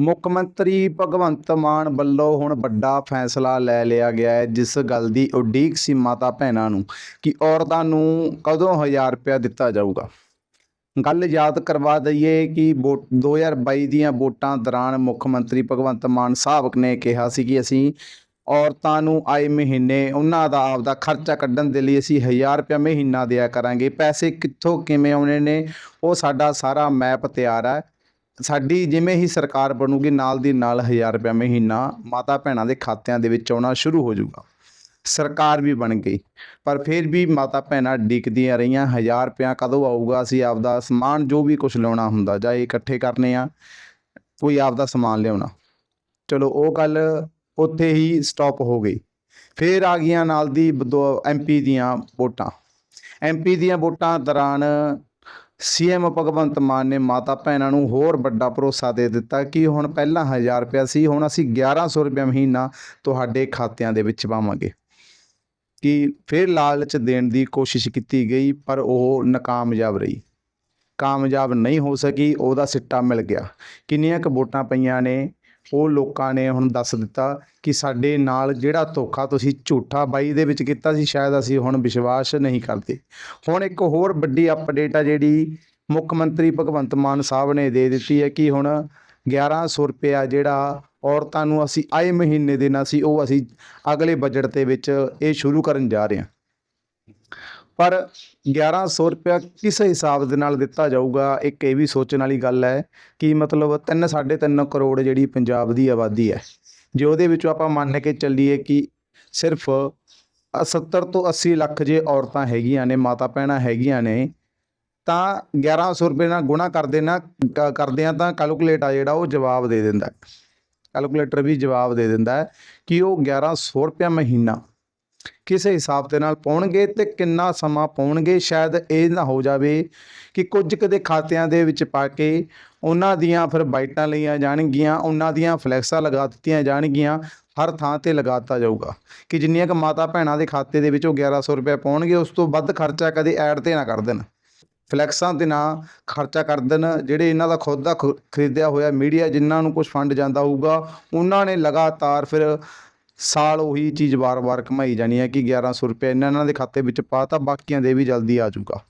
ਮੁੱਖ ਮੰਤਰੀ ਭਗਵੰਤ ਮਾਨ ਵੱਲੋਂ ਹੁਣ ਵੱਡਾ ਫੈਸਲਾ ਲੈ ਲਿਆ ਗਿਆ ਹੈ, ਜਿਸ ਗੱਲ ਦੀ ਉਡੀਕ ਸੀ ਮਾਤਾ ਭੈਣਾਂ ਨੂੰ ਕਿ ਔਰਤਾਂ ਨੂੰ ਕਦੋਂ 1000 ਰੁਪਇਆ ਦਿੱਤਾ ਜਾਊਗਾ। ਗੱਲ ਯਾਦ ਕਰਵਾ ਦਈਏ ਕਿ ਵੋ- 2022 ਦੀਆਂ ਵੋਟਾਂ ਦੌਰਾਨ ਮੁੱਖ ਮੰਤਰੀ ਭਗਵੰਤ ਮਾਨ ਸਾਹਿਬ ਨੇ ਕਿਹਾ ਸੀ ਕਿ ਅਸੀਂ ਔਰਤਾਂ ਨੂੰ ਆਏ ਮਹੀਨੇ ਉਹਨਾਂ ਦਾ ਆਪਦਾ ਖਰਚਾ ਕੱਢਣ ਦੇ ਲਈ ਅਸੀਂ 1000 ਰੁਪਇਆ ਮਹੀਨਾ ਦਿਆ ਕਰਾਂਗੇ। ਪੈਸੇ ਕਿੱਥੋਂ ਕਿਵੇਂ ਆਉਣੇ ਨੇ, ਉਹ ਸਾਡਾ ਸਾਰਾ ਮੈਪ ਤਿਆਰ ਹੈ। ਸਾਡੀ ਜਿਵੇਂ ਹੀ ਸਰਕਾਰ ਬਣੂਗੀ, ਨਾਲ ਦੀ ਨਾਲ 1000 ਰੁਪਇਆ ਮਹੀਨਾ ਮਾਤਾ ਭੈਣਾਂ ਦੇ ਖਾਤਿਆਂ ਦੇ ਵਿੱਚ ਆਉਣਾ ਸ਼ੁਰੂ ਹੋ ਜਾਊਗਾ। ਸਰਕਾਰ ਵੀ ਬਣ ਗਈ। ਪਰ ਫਿਰ ਵੀ ਮਾਤਾ ਭੈਣਾਂ ਡਿੱਕਦੀਆਂ ਰਹੀਆਂ 1000 ਰੁਪਇਆ ਕਦੋਂ ਆਊਗਾ? ਅਸੀਂ ਆਪਦਾ ਸਮਾਨ ਜੋ ਵੀ ਕੁਝ ਲਿਆਉਣਾ ਹੁੰਦਾ ਜਾਂ ਇਕੱਠੇ ਕਰਨੇ ਆ, ਕੋਈ ਆਪਦਾ ਸਮਾਨ ਲਿਆਉਣਾ। ਚਲੋ, ਉਹ ਗੱਲ ਉੱਥੇ ਹੀ ਸਟਾਪ ਹੋ ਗਈ। ਫਿਰ ਆ ਗਈਆਂ ਨਾਲ ਦੀ ਐਮਪੀ ਦੀਆਂ ਵੋਟਾਂ। ਐਮਪੀ ਦੀਆਂ ਵੋਟਾਂ ਦੌਰਾਨ ਸੀਐਮ ਭਗਵੰਤ ਮਾਨ ਨੇ ਮਾਤਾ ਭੈਣਾਂ ਨੂੰ ਹੋਰ ਵੱਡਾ ਭਰੋਸਾ ਦੇ ਦਿੱਤਾ ਕਿ ਹੁਣ ਪਹਿਲਾਂ 1000 ਰੁਪਇਆ ਸੀ, ਹੁਣ ਅਸੀਂ 1100 ਰੁਪਇਆ ਮਹੀਨਾ ਤੁਹਾਡੇ ਖਾਤਿਆਂ ਦੇ ਵਿੱਚ ਪਾਵਾਂਗੇ। ਕਿ ਫਿਰ ਲਾਲਚ ਦੇਣ ਦੀ ਕੋਸ਼ਿਸ਼ ਕੀਤੀ ਗਈ, ਪਰ ਉਹ ਨਾਕਾਮਯਾਬ ਰਹੀ। ਕਾਮਯਾਬ ਨਹੀਂ ਹੋ ਸਕੀ, ਉਹਦਾ ਸਿੱਟਾ ਮਿਲ ਗਿਆ। ਕਿੰਨੀਆਂ ਕੁ ਵੋਟਾਂ ਪਈਆਂ ਨੇ ਉਹ ਲੋਕਾਂ ਨੇ ਹੁਣ ਦੱਸ ਦਿੱਤਾ ਕਿ ਸਾਡੇ ਨਾਲ ਜਿਹੜਾ ਧੋਖਾ ਤੁਸੀਂ ਝੂਠਾ ਬਾਈ ਦੇ ਵਿੱਚ ਕੀਤਾ ਸੀ, ਸ਼ਾਇਦ ਅਸੀਂ ਹੁਣ ਵਿਸ਼ਵਾਸ ਨਹੀਂ ਕਰਦੇ। ਹੁਣ ਇੱਕ ਹੋਰ ਵੱਡੀ ਅਪਡੇਟ ਆ ਜਿਹੜੀ ਮੁੱਖ ਮੰਤਰੀ ਭਗਵੰਤ ਮਾਨ ਸਾਹਿਬ ਨੇ ਦੇ ਦਿੱਤੀ ਹੈ ਕਿ ਹੁਣ 1100 ਰੁਪਇਆ ਜਿਹੜਾ ਔਰਤਾਂ ਨੂੰ ਅਸੀਂ ਆਏ ਮਹੀਨੇ ਦੇਣਾ ਸੀ, ਉਹ ਅਸੀਂ ਅਗਲੇ ਬਜਟ ਦੇ ਵਿੱਚ ਇਹ ਸ਼ੁਰੂ ਕਰਨ ਜਾ ਰਹੇ ਹਾਂ। ਪਰ 1100 ਰੁਪਇਆ ਕਿਸ ਹਿਸਾਬ ਦੇ ਨਾਲ ਦਿੱਤਾ ਜਾਊਗਾ, ਇੱਕ ਇਹ ਵੀ ਸੋਚਣ ਵਾਲੀ ਗੱਲ ਹੈ ਕਿ ਮਤਲਬ 3 3.5 ਕਰੋੜ ਜਿਹੜੀ ਪੰਜਾਬ ਦੀ ਆਬਾਦੀ ਹੈ, ਜੇ ਉਹਦੇ ਵਿੱਚੋਂ ਆਪਾਂ ਮੰਨ ਕੇ ਚੱਲੀਏ ਕਿ ਸਿਰਫ 70 ਤੋਂ 80 ਲੱਖ ਜੇ ਔਰਤਾਂ ਹੈਗੀਆਂ ਨੇ, ਮਾਤਾ ਭੈਣਾਂ ਹੈਗੀਆਂ ਨੇ, ਤਾਂ 1100 ਰੁਪਏ ਨਾਲ ਗੁਣਾ ਕਰਦੇ ਨਾ ਕ- ਕਰਦੇ ਆ ਤਾਂ ਕੈਲਕੂਲੇਟ ਆ ਜਿਹੜਾ ਉਹ ਜਵਾਬ ਦੇ ਦਿੰਦਾ ਕੈਲਕੂਲੇਟਰ ਵੀ ਜਵਾਬ ਦੇ ਦਿੰਦਾ ਕਿ ਉਹ 1100 ਰੁਪਇਆ ਮਹੀਨਾ ਕਿਸੇ ਹਿਸਾਬ ਦੇ ਨਾਲ ਪਾਉਣਗੇ ਤੇ ਕਿੰਨਾ ਸਮਾਂ ਪਾਉਣਗੇ, ਸ਼ਾਇਦ ਇਹ ਨਾ ਹੋ ਜਾਵੇ ਕਿ ਕੁਝ ਕਦੇ ਖਾਤਿਆਂ ਦੇ ਵਿੱਚ ਪਾ ਕੇ ਉਹਨਾਂ ਦੀਆਂ ਫਿਰ ਬਾਈਟਾਂ ਲਈਆਂ ਜਾਣਗੀਆਂ, ਉਹਨਾਂ ਦੀਆਂ ਫਲੈਕਸਾਂ ਲਗਾ ਦਿੱਤੀਆਂ ਜਾਣਗੀਆਂ, ਹਰ ਥਾਂ ਤੇ ਲਗਾ ਦਿੱਤਾ ਜਾਊਗਾ। ਕਿ ਜਿੰਨੀਆਂ ਕੁ ਮਾਤਾ ਭੈਣਾਂ ਦੇ ਖਾਤੇ ਦੇ ਵਿੱਚ ਉਹ 1100 ਰੁਪਏ ਪਾਉਣਗੇ, ਉਸ ਤੋਂ ਵੱਧ ਖਰਚਾ ਕਦੇ ਐਡ ਤੇ ਨਾ ਕਰ ਦੇਣ। ਫਲੈਕਸਾਂ 'ਤੇ ਨਾ ਖਰਚਾ ਕਰ ਦੇਣ, ਜਿਹੜੇ ਇਹਨਾਂ ਦਾ ਖੁਦ ਦਾ ਖ- ਖਰੀਦਿਆ ਹੋਇਆ ਮੀਡੀਆ ਜਿਨ੍ਹਾਂ ਨੂੰ ਕੁਝ ਫੰਡ ਜਾਂਦਾ ਹੋਊਗਾ, ਉਹਨਾਂ ਨੇ ਲਗਾਤਾਰ ਫਿਰ ਸਾਲ ਉਹੀ ਚੀਜ਼ ਵਾਰ-ਵਾਰ ਕਮਾਈ ਜਾਣੀ ਹੈ ਕਿ 1100 ਰੁਪਏ ਇਹਨਾਂ ਇਹਨਾਂ ਦੇ ਖਾਤੇ ਵਿੱਚ ਪਾਤਾ ਬਾਕੀਆਂ ਦੇ ਵੀ ਜਲਦੀ ਆ ਜਾਊਗਾ।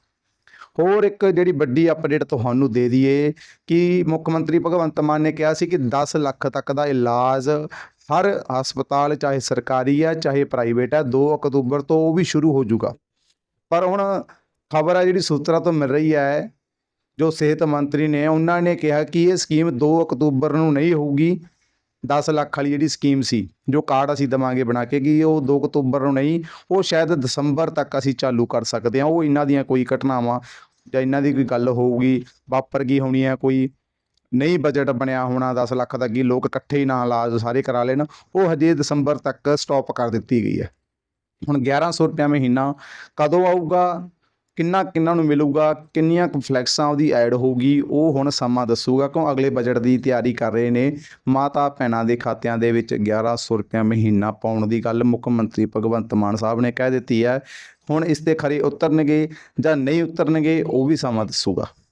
ਹੋਰ ਇੱਕ ਜਿਹੜੀ ਵੱਡੀ ਅਪਡੇਟ ਤੁਹਾਨੂੰ ਦੇ ਦਈਏ ਕਿ ਮੁੱਖ ਮੰਤਰੀ ਭਗਵੰਤ ਮਾਨ ਨੇ ਕਿਹਾ ਸੀ ਕਿ 10 ਲੱਖ ਤੱਕ ਦਾ ਇਲਾਜ ਹਰ ਹਸਪਤਾਲ, ਚਾਹੇ ਸਰਕਾਰੀ ਹੈ, ਚਾਹੇ ਪ੍ਰਾਈਵੇਟ ਹੈ 2 ਅਕਤੂਬਰ ਤੋਂ ਉਹ ਵੀ ਸ਼ੁਰੂ ਹੋ ਜਾਊਗਾ। ਪਰ ਹੁਣ ਖਬਰ ਹੈ ਜਿਹੜੀ ਸੂਤਰਾਂ ਤੋਂ ਮਿਲ ਰਹੀ ਹੈ, ਜੋ ਸਿਹਤ ਮੰਤਰੀ ਨੇ, ਉਹਨਾਂ ਨੇ ਕਿਹਾ ਕਿ ਇਹ ਸਕੀਮ 2 ਅਕਤੂਬਰ ਨੂੰ ਨਹੀਂ ਹੋਊਗੀ। 10 ਲੱਖ ਵਾਲੀ ਜਿਹੜੀ ਸਕੀਮ ਸੀ, ਜੋ ਕਾਰਡ ਅਸੀਂ ਦਵਾਂਗੇ ਬਣਾ ਕੇ, ਕਿ ਉਹ 2 ਅਕਤੂਬਰ ਨੂੰ ਨਹੀਂ, ਉਹ ਸ਼ਾਇਦ ਦਸੰਬਰ ਤੱਕ ਅਸੀਂ ਚਾਲੂ ਕਰ ਸਕਦੇ ਹਾਂ। ਉਹ ਇਹਨਾਂ ਦੀਆਂ ਕੋਈ ਘਟਨਾਵਾਂ ਜਾਂ ਇਹਨਾਂ ਦੀ ਕੋਈ ਗੱਲ ਹੋਊਗੀ, ਵਾਪਰ ਗਈ ਹੋਣੀ ਹੈ, ਕੋਈ ਨਹੀਂ ਬਜਟ ਬਣਿਆ ਹੋਣਾ 10 ਲੱਖ ਦਾ ਕੀ ਲੋਕ ਇਕੱਠੇ ਹੀ ਨਾ ਇਲਾਜ ਸਾਰੇ ਕਰਾ ਲੈਣ, ਉਹ ਹਜੇ ਦਸੰਬਰ ਤੱਕ ਸਟਾਪ ਕਰ ਦਿੱਤੀ ਗਈ ਹੈ। ਹੁਣ 1100 ਰੁਪਇਆ ਮਹੀਨਾ ਕਦੋਂ ਆਊਗਾ? ਕਿੰਨਾ ਕਿੰਨਾ ਨੂੰ ਮਿਲੂਗਾ, ਕਿੰਨੀਆਂ ਕੁ ਫਲੈਕਸਾਂ ਉਹਦੀ ਐਡ ਹੋਊਗੀ, ਉਹ ਹੁਣ ਸਮਾਂ ਦੱਸੂਗਾ, ਕਿਉਂ ਅਗਲੇ ਬਜਟ ਦੀ ਤਿਆਰੀ ਕਰ ਰਹੇ ਨੇ। ਮਾਤਾ ਭੈਣਾਂ ਦੇ ਖਾਤਿਆਂ ਦੇ ਵਿੱਚ 1100 ਰੁਪਇਆ ਮਹੀਨਾ ਪਾਉਣ ਦੀ ਗੱਲ ਮੁੱਖ ਮੰਤਰੀ ਭਗਵੰਤ ਮਾਨ ਸਾਹਿਬ ਨੇ ਕਹਿ ਦਿੱਤੀ ਹੈ। ਹੁਣ ਇਸ ਤੇ ਖਰੇ ਉਤਰਨਗੇ ਜਾਂ ਨਹੀਂ ਉਤਰਨਗੇ, ਉਹ ਵੀ ਸਮਾਂ ਦੱਸੂਗਾ।